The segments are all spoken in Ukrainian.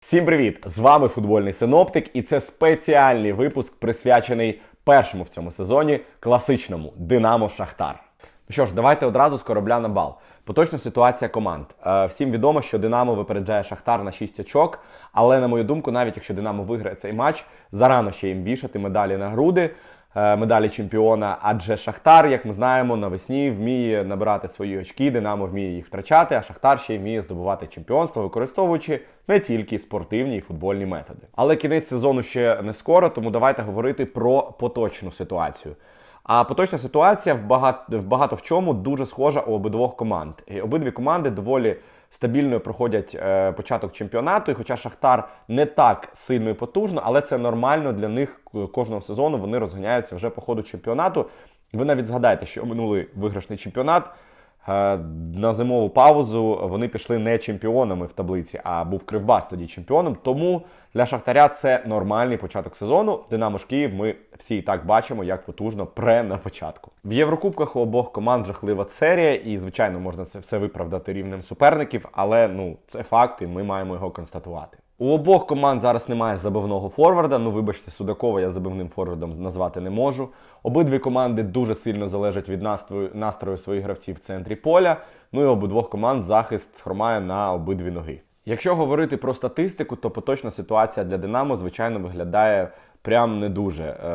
Всім привіт! З вами футбольний синоптик, і це спеціальний випуск, присвячений першому в цьому сезоні класичному Динамо Шахтар. Ну що ж, давайте одразу з корабля на бал. Поточна ситуація команд. Е, всім відомо, що Динамо випереджає Шахтар на 6 очок, але на мою думку, навіть якщо Динамо виграє цей матч, зарано ще їм вішати медалі на груди. Е, Медалі чемпіона, адже Шахтар, як ми знаємо, навесні вміє набирати свої очки, Динамо вміє їх втрачати, а Шахтар ще вміє здобувати чемпіонство, використовуючи не тільки спортивні і футбольні методи. Але кінець сезону ще не скоро, тому давайте говорити про поточну ситуацію. А поточна ситуація в багато, в багато в чому дуже схожа у обидвох команд. І обидві команди доволі стабільно проходять е, початок чемпіонату. І хоча Шахтар не так сильно і потужно, але це нормально для них кожного сезону. Вони розганяються вже по ходу чемпіонату. Ви навіть згадаєте, що минулий виграшний чемпіонат. Е, На зимову паузу вони пішли не чемпіонами в таблиці, а був Кривбас тоді чемпіоном. Тому для Шахтаря це нормальний початок сезону. Динамо ж Київ ми всі і так бачимо, як потужно пре на початку. В Єврокубках у обох команд жахлива серія, і звичайно можна це все виправдати рівнем суперників, але ну це факт, і ми маємо його констатувати. У обох команд зараз немає забивного форварда. Ну, вибачте, Судакова я забивним форвардом назвати не можу. Обидві команди дуже сильно залежать від настрою, настрою своїх гравців в центрі поля. Ну і обидвох команд захист хромає на обидві ноги. Якщо говорити про статистику, то поточна ситуація для Динамо, звичайно, виглядає прям не дуже. Е,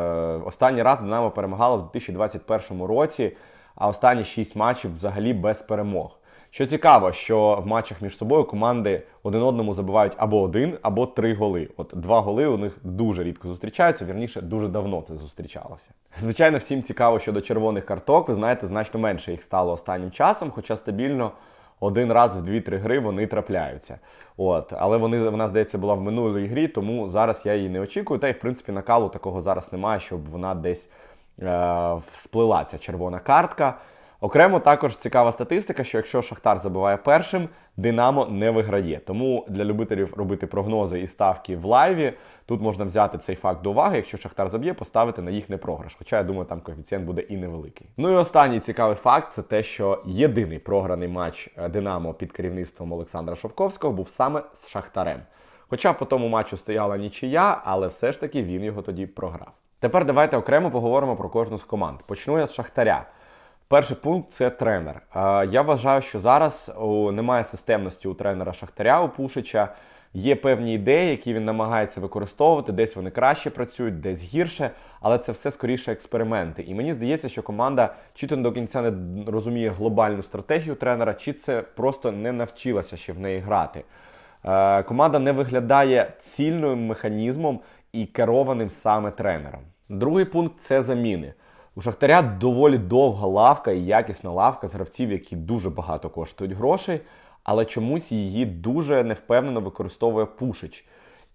останній раз Динамо перемагало в 2021 році, а останні 6 матчів взагалі без перемог. Що цікаво, що в матчах між собою команди один одному забивають або один, або три голи. От два голи у них дуже рідко зустрічаються, вірніше, дуже давно це зустрічалося. Звичайно, всім цікаво щодо червоних карток. Ви знаєте, значно менше їх стало останнім часом, хоча стабільно один раз в 2-3 гри вони трапляються. От, але вони вона здається була в минулій грі, тому зараз я її не очікую. Та й в принципі накалу такого зараз немає, щоб вона десь е, сплила ця червона картка. Окремо також цікава статистика, що якщо Шахтар забиває першим, Динамо не виграє. Тому для любителів робити прогнози і ставки в лайві тут можна взяти цей факт до уваги. Якщо Шахтар заб'є, поставити на їхній програш. Хоча я думаю, там коефіцієнт буде і невеликий. Ну і останній цікавий факт це те, що єдиний програний матч е, Динамо під керівництвом Олександра Шовковського був саме з Шахтарем. Хоча по тому матчу стояла нічия, але все ж таки він його тоді програв. Тепер давайте окремо поговоримо про кожну з команд. Почну я з Шахтаря. Перший пункт це тренер. Я вважаю, що зараз немає системності у тренера Шахтаря у Пушича. Є певні ідеї, які він намагається використовувати. Десь вони краще працюють, десь гірше, але це все скоріше експерименти. І мені здається, що команда чи то до кінця не розуміє глобальну стратегію тренера, чи це просто не навчилася ще в неї грати. Е, Команда не виглядає цільним механізмом і керованим саме тренером. Другий пункт це заміни. У Шахтаря доволі довга лавка і якісна лавка з гравців, які дуже багато коштують грошей, але чомусь її дуже невпевнено використовує Пушич.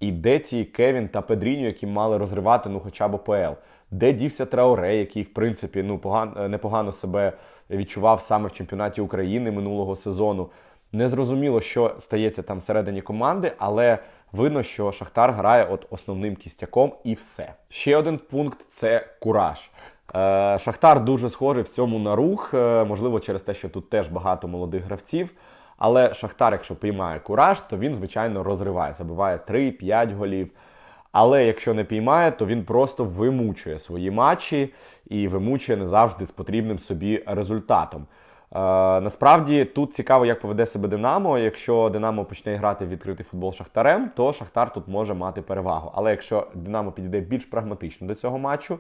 І де ті Кевін та Педріньо, які мали розривати ну хоча б ОПЛ? Де дівся Траоре, який, в принципі, ну погано непогано себе відчував саме в чемпіонаті України минулого сезону. Незрозуміло, що стається там всередині команди, але видно, що Шахтар грає от основним кістяком і все. Ще один пункт це кураж. Е, Шахтар дуже схожий в цьому на рух, е, можливо, через те, що тут теж багато молодих гравців. Але Шахтар, якщо піймає кураж, то він, звичайно, розриває, забиває 3-5 голів. Але якщо не піймає, то він просто вимучує свої матчі і вимучує не завжди з потрібним собі результатом. Е, насправді тут цікаво, як поведе себе Динамо. Якщо Динамо почне грати в відкритий футбол Шахтарем, то Шахтар тут може мати перевагу. Але якщо Динамо підійде більш прагматично до цього матчу,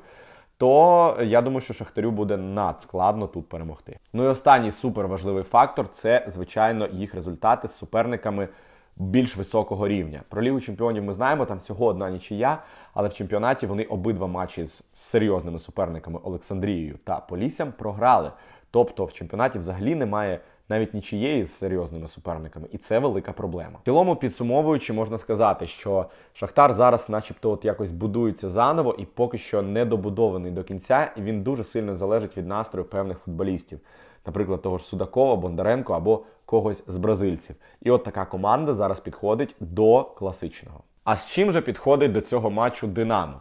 то я думаю, що Шахтарю буде надскладно тут перемогти. Ну і останній суперважливий фактор це, звичайно, їх результати з суперниками більш високого рівня. Про Лігу чемпіонів ми знаємо, там всього одна нічия, але в чемпіонаті вони обидва матчі з серйозними суперниками Олександрією та Поліссям програли. Тобто в чемпіонаті взагалі немає навіть нічієї з серйозними суперниками, і це велика проблема. В цілому, підсумовуючи, можна сказати, що Шахтар зараз, начебто, от якось будується заново і поки що не добудований до кінця, і він дуже сильно залежить від настрою певних футболістів, наприклад, того ж Судакова, Бондаренко або когось з бразильців. І от така команда зараз підходить до класичного. А з чим же підходить до цього матчу Динамо?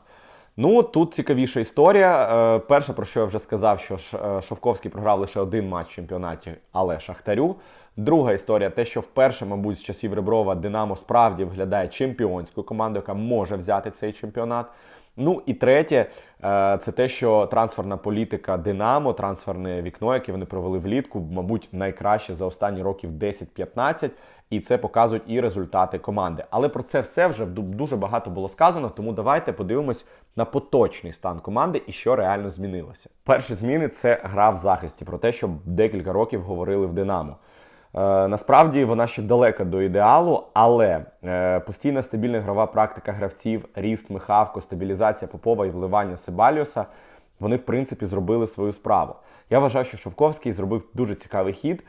Ну тут цікавіша історія. Е, Перше, про що я вже сказав, що е, Шовковський програв лише один матч в чемпіонаті, але Шахтарю. Друга історія, те, що вперше, мабуть, з часів Реброва Динамо справді виглядає чемпіонською командою, яка може взяти цей чемпіонат. Ну і третє, е, це те, що трансферна політика Динамо, трансферне вікно, яке вони провели влітку, мабуть, найкраще за останні років 10-15, і це показують і результати команди. Але про це все вже дуже багато було сказано. Тому давайте подивимось на поточний стан команди і що реально змінилося. Перші зміни це гра в захисті, про те, що декілька років говорили в Динамо. Е, насправді вона ще далека до ідеалу, але е, постійна стабільна грова практика гравців, ріст Михавко, стабілізація Попова і вливання Себаліоса, вони в принципі зробили свою справу. Я вважаю, що Шовковський зробив дуже цікавий хід, е,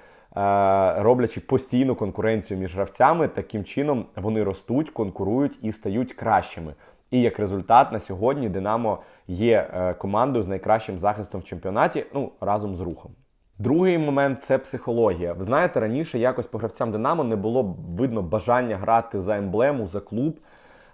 роблячи постійну конкуренцію між гравцями. Таким чином вони ростуть, конкурують і стають кращими. І як результат на сьогодні Динамо є е, командою з найкращим захистом в чемпіонаті, ну разом з рухом. Другий момент це психологія. Ви знаєте, раніше якось по гравцям Динамо не було видно бажання грати за емблему, за клуб.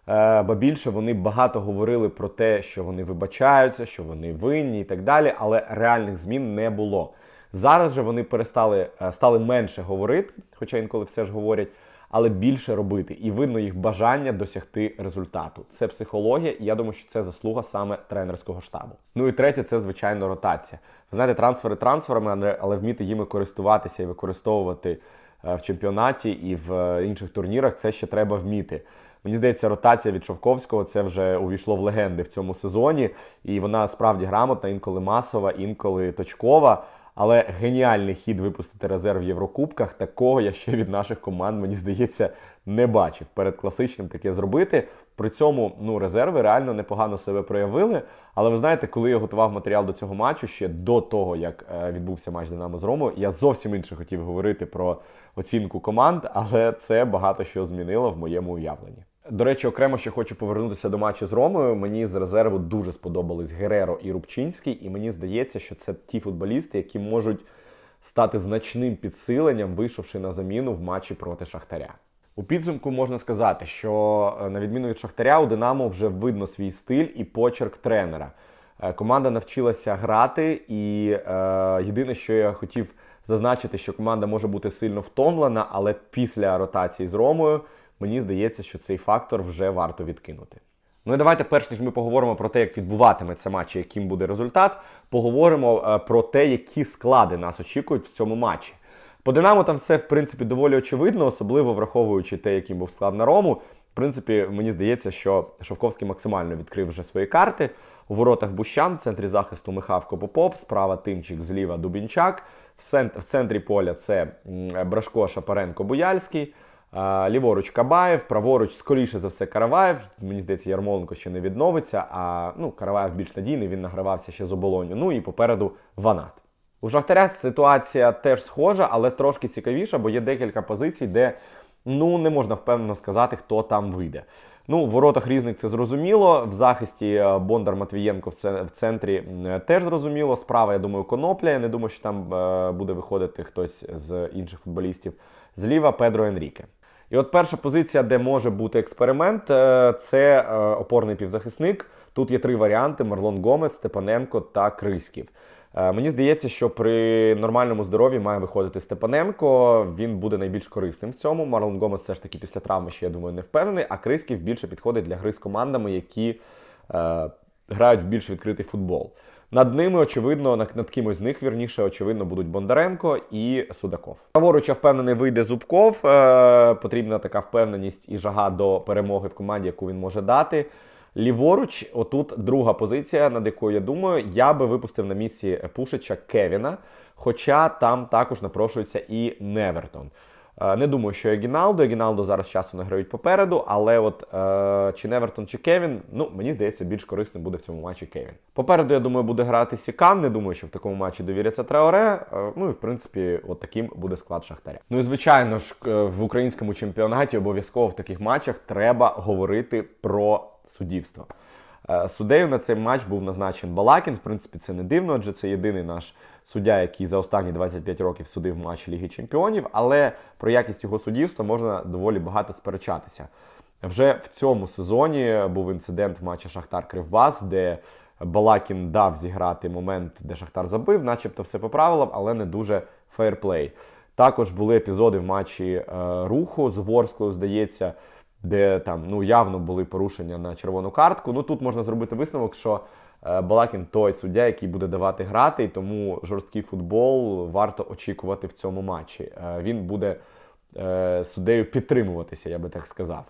Е, Ба більше вони багато говорили про те, що вони вибачаються, що вони винні і так далі, але реальних змін не було. Зараз же вони перестали е, стали менше говорити, хоча інколи все ж говорять, але більше робити. І видно їх бажання досягти результату. Це психологія, і я думаю, що це заслуга саме тренерського штабу. Ну і третє, це звичайно ротація. Ви знаєте, трансфери трансферами, але- вміти їми користуватися і використовувати е, в чемпіонаті і в е, інших турнірах, це ще треба вміти. Мені здається, ротація від Шовковського це вже увійшло в легенди в цьому сезоні, і вона справді грамотна, інколи масова, інколи точкова. Але геніальний хід випустити резерв в Єврокубках. Такого я ще від наших команд, мені здається, не бачив. Перед класичним таке зробити. При цьому ну, резерви реально непогано себе проявили. Але ви знаєте, коли я готував матеріал до цього матчу, ще до того, як е, відбувся матч Динамо з Ромою, я зовсім інше хотів говорити про оцінку команд, але це багато що змінило в моєму уявленні. До речі, окремо ще хочу повернутися до матчу з Ромою. Мені з резерву дуже сподобались Гереро і Рубчинський, і мені здається, що це ті футболісти, які можуть стати значним підсиленням, вийшовши на заміну в матчі проти Шахтаря. У підсумку можна сказати, що е, на відміну від Шахтаря, у Динамо вже видно свій стиль і почерк тренера. Е, Команда навчилася грати, і е, єдине, що я хотів зазначити, що команда може бути сильно втомлена, але після ротації з Ромою мені здається, що цей фактор вже варто відкинути. Ну і давайте, перш ніж ми поговоримо про те, як відбуватиметься матч і яким буде результат, поговоримо е, про те, які склади нас очікують в цьому матчі. По Динамо там все в принципі доволі очевидно, особливо враховуючи те, яким був склад на Рому. В принципі, мені здається, що Шовковський максимально відкрив вже свої карти. У воротах Бущан, в центрі захисту Михавко Попов, справа Тимчик, зліва Дубінчак. В центрі поля це Брашко, Шапаренко, Буяльський. Ліворуч Кабаєв, праворуч, скоріше за все, Караваєв. Мені здається, Ярмоленко ще не відновиться. А ну, Караваєв більш надійний, він награвався ще з оболоню. Ну і попереду Ванат. У Шахтаря ситуація теж схожа, але трошки цікавіша, бо є декілька позицій, де ну не можна впевнено сказати, хто там вийде. Ну, в воротах різник це зрозуміло. В захисті е, Бондар Матвієнко в центрі теж зрозуміло. Справа, я думаю, Конопля. Я не думаю, що там е, буде виходити хтось з інших футболістів. Зліва Педро Енріке. І от перша позиція, де може бути експеримент, е, це е, опорний півзахисник. Тут є три варіанти: Марлон Гомес, Степаненко та Криськів. Е, Мені здається, що при нормальному здоров'ї має виходити Степаненко. Він буде найбільш корисним в цьому. Марлон Гомес все ж таки після травми ще я думаю не впевнений. А Криськів більше підходить для гри з командами, які е, грають в більш відкритий футбол. Над ними, очевидно, над, кимось з них, вірніше, очевидно, будуть Бондаренко і Судаков. Праворуч, я впевнений, вийде Зубков. Е, потрібна така впевненість і жага до перемоги в команді, яку він може дати. Ліворуч, отут друга позиція, над якою я думаю, я би випустив на місці Пушича Кевіна, хоча там також напрошується і Невертон. Е, Не думаю, що Егіналдо. Егіналдо зараз часто не грають попереду, але от е, чи Невертон, чи Кевін, ну мені здається, більш корисним буде в цьому матчі Кевін. Попереду, я думаю, буде грати Сікан. Не думаю, що в такому матчі довіряться Траоре. Е, Ну і в принципі, от таким буде склад Шахтаря. Ну і звичайно ж, е, в українському чемпіонаті обов'язково в таких матчах треба говорити про суддівство. Е, Суддею на цей матч був назначений Балакін. В принципі, це не дивно, адже це єдиний наш суддя, який за останні 25 років судив матч Ліги Чемпіонів. Але про якість його суддівства можна доволі багато сперечатися. Вже в цьому сезоні був інцидент в матчі Шахтар Кривбас, де Балакін дав зіграти момент, де Шахтар забив, начебто все по правилам, але не дуже фейрплей. Також були епізоди в матчі е, руху з Ворсклою, здається, де там ну явно були порушення на червону картку. Ну тут можна зробити висновок, що Балакін той суддя, який буде давати грати, і тому жорсткий футбол варто очікувати в цьому матчі. Е, він буде е, суддею підтримуватися, я би так сказав.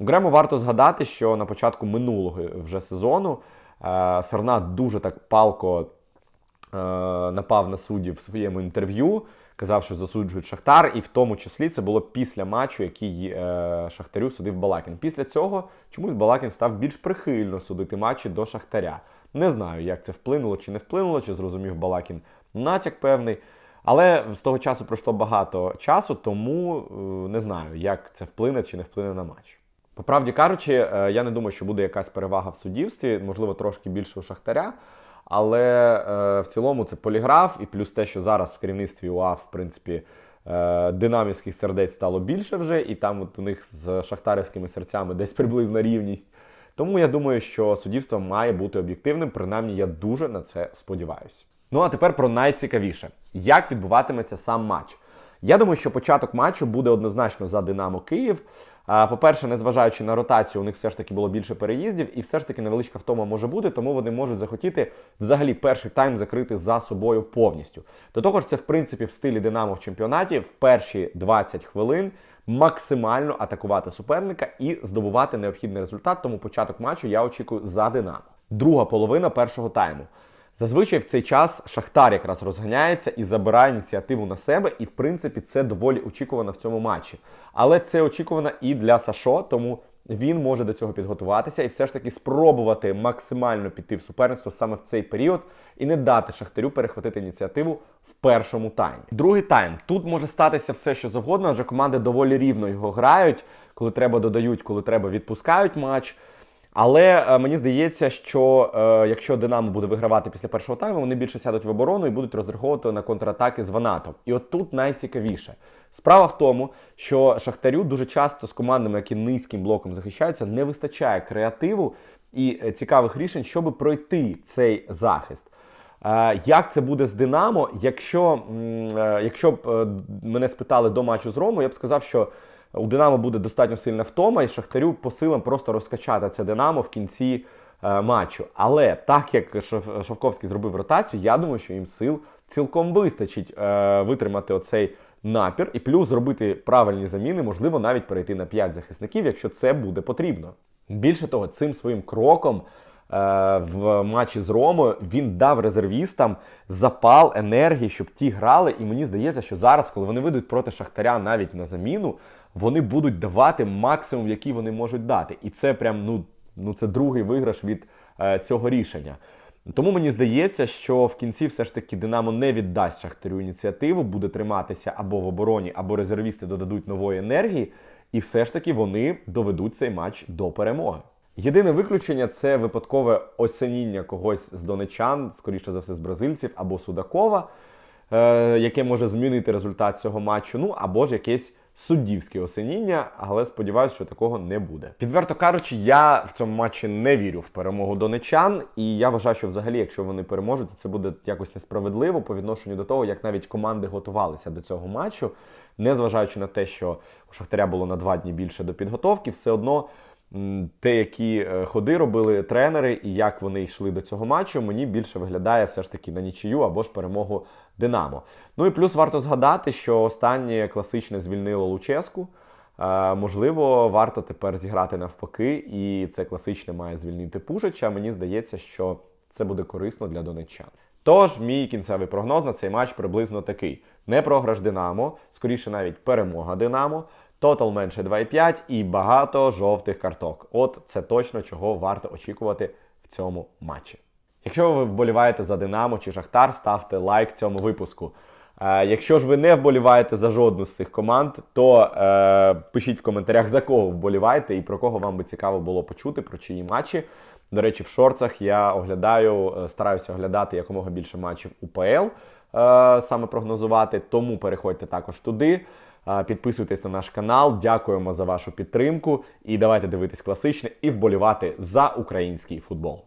Окремо варто згадати, що на початку минулого вже сезону е, Сарна дуже так палко е, напав на суддів в своєму інтерв'ю, казав, що засуджують Шахтар, і в тому числі це було після матчу, який е, Шахтарю судив Балакін. Після цього чомусь Балакін став більш прихильно судити матчі до Шахтаря. Не знаю, як це вплинуло чи не вплинуло, чи зрозумів Балакін натяк певний. Але з того часу пройшло багато часу, тому е, не знаю, як це вплине чи не вплине на матч. По правді кажучи, е, я не думаю, що буде якась перевага в суддівстві, можливо, трошки більше у Шахтаря. Але е, в цілому це поліграф, і плюс те, що зараз в керівництві УАФ, в принципі, динамівських сердець стало більше вже, і там от у них з шахтарівськими серцями десь приблизна рівність. Тому я думаю, що суддівство має бути об'єктивним, принаймні я дуже на це сподіваюся. Ну а тепер про найцікавіше: як відбуватиметься сам матч. Я думаю, що початок матчу буде однозначно за Динамо Київ. По-перше, незважаючи на ротацію, у них все ж таки було більше переїздів, і все ж таки невеличка втома може бути, тому вони можуть захотіти взагалі перший тайм закрити за собою повністю. До того ж, це в принципі в стилі Динамо в чемпіонаті в перші 20 хвилин максимально атакувати суперника і здобувати необхідний результат. Тому початок матчу я очікую за Динамо. Друга половина першого тайму. Зазвичай в цей час Шахтар якраз розганяється і забирає ініціативу на себе, і в принципі це доволі очікувано в цьому матчі. Але це очікувано і для Сашо, тому він може до цього підготуватися і все ж таки спробувати максимально піти в суперництво саме в цей період і не дати Шахтарю перехватити ініціативу в першому таймі. Другий тайм тут може статися все, що завгодно, адже команди доволі рівно його грають, коли треба додають, коли треба відпускають матч. Але е, мені здається, що е, якщо Динамо буде вигравати після першого тайму, вони більше сядуть в оборону і будуть розраховувати на контратаки з Ванатом. І от тут найцікавіше. Справа в тому, що Шахтарю дуже часто з командами, які низьким блоком захищаються, не вистачає креативу і е, цікавих рішень, щоб пройти цей захист. Як це буде з Динамо? Якщо, якщо б мене спитали до матчу з Ромою, я б сказав, що у Динамо буде достатньо сильна втома, і Шахтарю по силам просто розкачати це Динамо в кінці е, матчу. Але так як Шавковський зробив ротацію, я думаю, що їм сил цілком вистачить е, витримати оцей напір і плюс зробити правильні заміни, можливо, навіть перейти на 5 захисників, якщо це буде потрібно. Більше того, цим своїм кроком. е, В матчі з Ромою він дав резервістам запал, енергії, щоб ті грали. І мені здається, що зараз, коли вони вийдуть проти Шахтаря навіть на заміну, вони будуть давати максимум, який вони можуть дати. І це прям ну, ну це другий виграш від е, цього рішення. Тому мені здається, що в кінці все ж таки Динамо не віддасть Шахтарю ініціативу, буде триматися або в обороні, або резервісти додадуть нової енергії, і все ж таки вони доведуть цей матч до перемоги. Єдине виключення це випадкове осеніння когось з донечан, скоріше за все, з бразильців або Судакова, е, яке може змінити результат цього матчу. Ну або ж якесь суддівське осеніння, але сподіваюся, що такого не буде. Відверто кажучи, я в цьому матчі не вірю в перемогу донечан, і я вважаю, що взагалі, якщо вони переможуть, то це буде якось несправедливо по відношенню до того, як навіть команди готувалися до цього матчу, незважаючи на те, що у Шахтаря було на два дні більше до підготовки, все одно. Те, які е, ходи робили тренери і як вони йшли до цього матчу, мені більше виглядає все ж таки на нічию або ж перемогу Динамо. Ну і плюс варто згадати, що останнє класичне звільнило Луческу. Е, можливо, варто тепер зіграти навпаки, і це класичне має звільнити Пушича. Мені здається, що це буде корисно для донеччан. Тож, мій кінцевий прогноз на цей матч приблизно такий: не програш Динамо, скоріше навіть перемога Динамо. Тотал менше 2,5 і багато жовтих карток. От це точно чого варто очікувати в цьому матчі. Якщо ви вболіваєте за Динамо чи Шахтар, ставте лайк цьому випуску. Е, якщо ж ви не вболіваєте за жодну з цих команд, то е, пишіть в коментарях, за кого вболіваєте і про кого вам би цікаво було почути, про чиї матчі. До речі, в шорцах я оглядаю, е, стараюся оглядати якомога більше матчів УПЛ, е, саме прогнозувати. Тому переходьте також туди. Е, Підписуйтесь на наш канал, дякуємо за вашу підтримку. І давайте дивитись класичне і вболівати за український футбол.